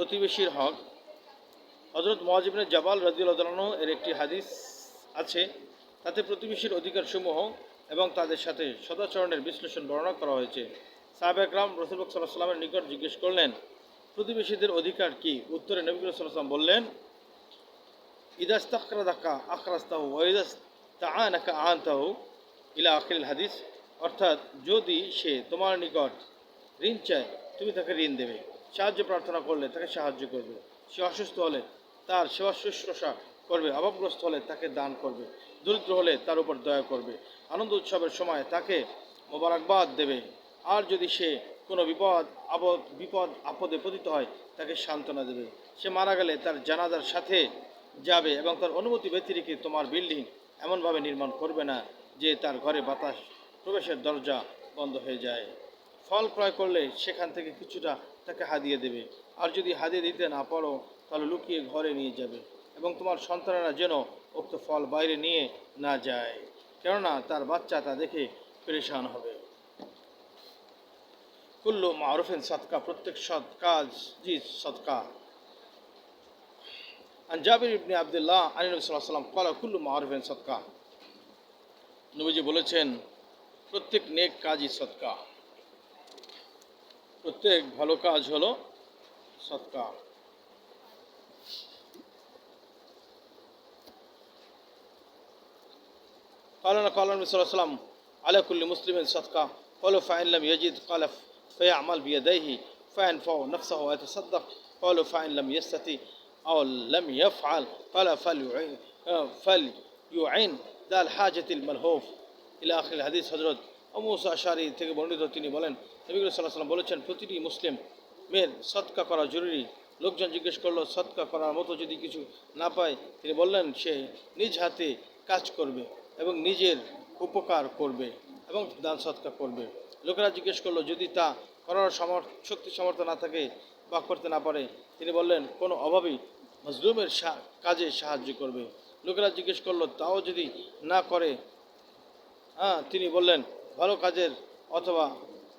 প্রতিবেশীর হক। হজরত মহাজিবিনের জাবাল রাজিউল্লাহ এর একটি হাদিস আছে। তাতে প্রতিবেশীর অধিকারসমূহ এবং তাদের সাথে সদাচরণের বিশ্লেষণ বর্ণনা করা হয়েছে। সাহেব একরাম রসুলক সাল্লাহ সাল্লামের নিকট জিজ্ঞেস করলেন, প্রতিবেশীদের অধিকার কি? উত্তরে নবী সাল্লাম বললেন ইদাস তাকরা ওইদাস তাআনাকা আনতাহু ইলা আখিল হাদিস। অর্থাৎ যদি সে তোমার নিকট ঋণ চায়, তুমি তাকে ঋণ দেবে। সাহায্য প্রার্থনা করলে তাকে সাহায্য করবে। সে অসুস্থ হলে তার সেবা শুশ্রূষা করবে, অভাবগ্রস্ত হলে তাকে দান করবে, দরিদ্র হলে তার উপর দয়া করবে, আনন্দ উৎসবের সময় তাকে মোবারকবাদ দেবে। আর যদি সে কোনো বিপদ আপদ বিপদ, আপদে পতিত হয়, তাকে সান্ত্বনা দেবে। সে মারা গেলে তার জানাজার সাথে যাবে এবং তার অনুমতি ব্যতিরেকে তোমার বিল্ডিং এমনভাবে নির্মাণ করবে না যে তার ঘরে বাতাস প্রবেশের দরজা বন্ধ হয়ে যায়। ফল ক্রয় করলে সেখান থেকে কিছুটা তাকে হাদিয়ে দেবে। আর যদি হাদিয়ে দিতে না পারো, তাহলে লুকিয়ে ঘরে নিয়ে যাবে এবং তোমার সন্তানেরা যেন উক্ত ফল বাইরে নিয়ে না যায়। কেননা তার বাচ্চা তা দেখে পরেশান হবে। কুল্লু মারুফেন সৎকা প্রত্যেক সৎ কাজ জি সৎকা। আঞ্জাবির জাবির ইবনে আবদুল্লাহ আলী নবী সাল্লাহ সাল্লাম কলা কুল্লু মারুফেন সৎকা নবীজি বলেছেন, প্রত্যেক নেক কাজই সৎকা। প্রত্যেক ভালো কাজ হলো সৎকা قال قال النبي صلى الله عليه وسلم على كل مسلم صدقة قالوا فإن لم يجد قال فيعمل بيديه فينفع نفسه ويتصدق قالوا فإن لم يستطع أو لم يفعل قال فليعين فليعين ذا الحاجة الملهوف إلى آخر الحديث হজরত অমুসা আশারি থেকে বর্ণিত তিনি বলেন নবীগুল সাল্লাহ সাল্লাম বলেছেন, প্রতিটি মুসলিম মেয়ের সৎকা করা জরুরি। লোকজন জিজ্ঞেস করল সৎকা করার মতো যদি কিছু না পায়? তিনি বললেন, সে নিজ হাতে কাজ করবে এবং নিজের উপকার করবে এবং দান সৎকা করবে। লোকেরা জিজ্ঞেস করল, যদি তা করার সমর্থ শক্তি সামর্থ্য না থাকে বা করতে না পারে? তিনি বললেন, কোনো অভাবী মজলুমের কাজে সাহায্য করবে। লোকেরা জিজ্ঞেস করল, তাও যদি না করে? হ্যাঁ তিনি বললেন ভালো কাজের অথবা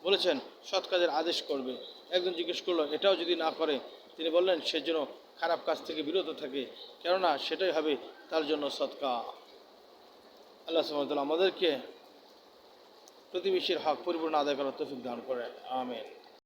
বলেছেন, সৎ কাজের আদেশ করবে। একজন জিজ্ঞেস করল, এটাও যদি না করে? তিনি বললেন, সে যেন খারাপ কাজ থেকে বিরত থাকে, কেননা সেটাই হবে তার জন্য সৎকা। আল্লাহ সুমতাল আমাদেরকে প্রতিবেশীর হক পরিপূর্ণ আদায় করার তফিক দান করে আমেন।